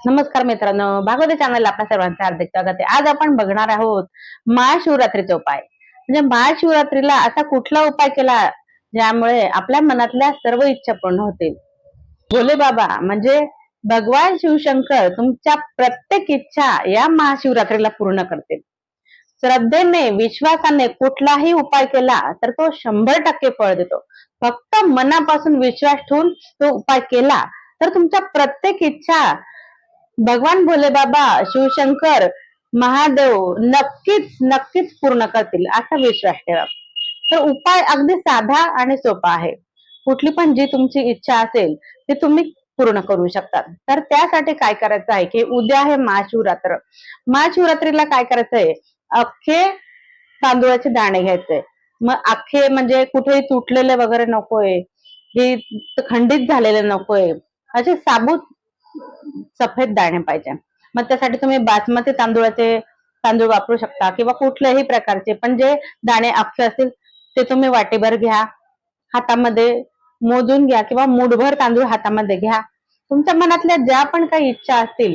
नमस्कार मित्रांनो भागवती चॅनलला आपल्या सर्वांचं हार्दिक स्वागत आहे. आज आपण बघणार आहोत महाशिवरात्रीचा उपाय. म्हणजे महाशिवरात्रीला असा कुठला उपाय केला ज्यामुळे आपल्या मनातल्या सर्व इच्छा पूर्ण होतील? भोले बाबा म्हणजे भगवान शिवशंकर तुमच्या प्रत्येक इच्छा या महाशिवरात्रीला पूर्ण करतील. श्रद्धेने विश्वासाने कुठलाही उपाय केला तर तो शंभर टक्के फळ देतो. फक्त मनापासून विश्वास ठेवून तो उपाय केला तर तुमच्या प्रत्येक इच्छा भगवान भोले बाबा शिवशंकर महादेव नक्कीच नक्कीच पूर्ण करतील असा विश्वास ठेवा. तर उपाय अगदी साधा आणि सोपा आहे. कुठली पण जी तुमची इच्छा असेल ती तुम्ही पूर्ण करू शकता. तर त्यासाठी काय करायचं आहे की उद्या आहे महाशिवरात्र. महाशिवरात्रीला काय करायचंय अख्खे तांदूळाचे दाणे घ्यायचे. मग अख्खे म्हणजे कुठेही तुटलेले वगैरे नकोय हे खंडित झालेले नकोय. असे साबूत सफेद दाणे पाहिजे. मग त्यासाठी तुम्ही बासमती तांदूळाचे तांदूळ वापरू शकता किंवा कुठल्याही प्रकारचे पण जे दाणे अख्खे असतील ते तुम्ही वाटीभर घ्या. हातामध्ये मोजून घ्या किंवा मुठभर तांदूळ हातामध्ये घ्या. तुमच्या मनातल्या ज्या पण काही इच्छा असतील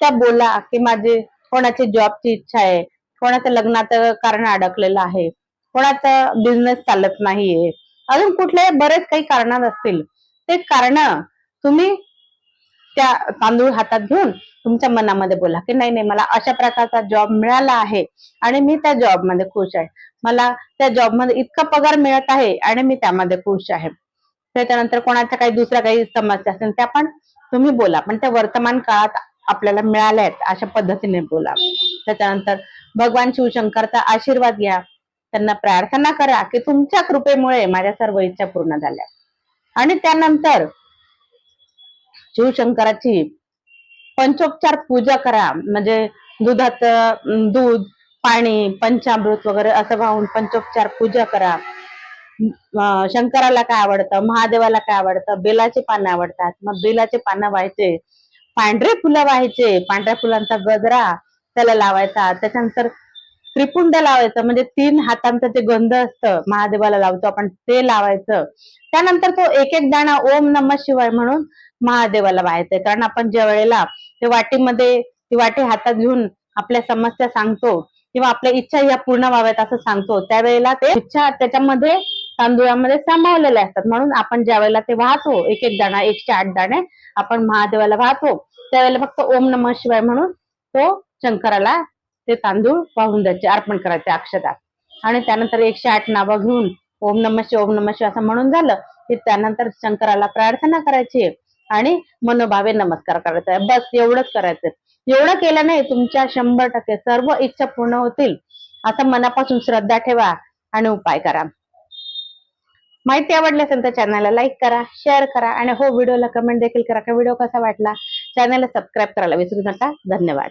त्या बोला की माझी कोणाची जॉबची इच्छा आहे कोणाचं लग्नाचं कारण अडकलेलं आहे कोणाचा बिझनेस चालत नाहीये अजून कुठले बरेच काही कारण असतील ते कारण तुम्ही त्या तांदूळ हातात घेऊन तुमच्या मनामध्ये बोला की नाही नाही मला अशा प्रकारचा जॉब मिळाला आहे आणि मी त्या जॉबमध्ये खुश आहे. मला त्या जॉबमध्ये इतका पगार मिळत आहे आणि मी त्यामध्ये खुश आहे. त्याच्यानंतर कोणाच्या काही दुसऱ्या काही समस्या असेल त्या पण तुम्ही बोला. पण त्या वर्तमान काळात आपल्याला मिळाल्या आहेत अशा पद्धतीने बोला. त्याच्यानंतर भगवान शिवशंकरचा आशीर्वाद घ्या. त्यांना प्रार्थना करा की तुमच्या कृपेमुळे माझ्या सर्व इच्छा पूर्ण झाल्या. आणि त्यानंतर शिवशंकराची पंचोपचार पूजा करा. म्हणजे दुधाचं दूध पाणी पंचामृत वगैरे असं वाहून पंचोपचार पूजा करा. शंकराला काय आवडतं? महादेवाला काय आवडतं? बेलाचे पानं आवडतात. मग बेलाचे पानं व्हायचे. पांढरे फुलं व्हायचे. पांढऱ्या फुलांचा गजरा त्याला लावायचा. त्याच्यानंतर त्रिपुंड लावायचं. म्हणजे तीन हातांचं जे गंध असतं महादेवाला लावतो आपण ते लावायचं. त्यानंतर तो एक एक दाणा ओम नम शिवाय म्हणून महादेवाला व्हायचंय कारण आपण ज्या वेळेला ते वाटीमध्ये ती वाटी हातात घेऊन आपल्या समस्या सांगतो किंवा आपल्या इच्छा ह्या पूर्ण व्हाव्यात असं सांगतो त्यावेळेला ते इच्छा त्याच्यामध्ये तांदुळामध्ये सामावलेले असतात. म्हणून आपण ज्या वेळेला ते वाहतो एक एक दाणा एकशे आठ दाणे आपण महादेवाला वाहतो त्यावेळेला फक्त ओम नम शिवाय म्हणून तो शंकराला ते तांदूळ वाहून द्यायचे अर्पण करायचे अक्षता आणि त्यानंतर एकशे आठ नावं घेऊन ओम नम शिव ओम नम शिव असं म्हणून झालं की त्यानंतर शंकराला प्रार्थना करायची आणि मनोभावे नमस्कार करायचा आहे बस एवढंच करायचं एवढं केलं नाही तुमच्या शंभर टक्के सर्व इच्छा पूर्ण होतील. असं मनापासून श्रद्धा ठेवा आणि उपाय करा. माहिती आवडली असेल तर चॅनलला लाईक करा शेअर करा आणि हो व्हिडिओला कमेंट देखील करा. का व्हिडिओ कसा वाटला? चॅनलला सबस्क्राईब करायला विसरू नका. धन्यवाद.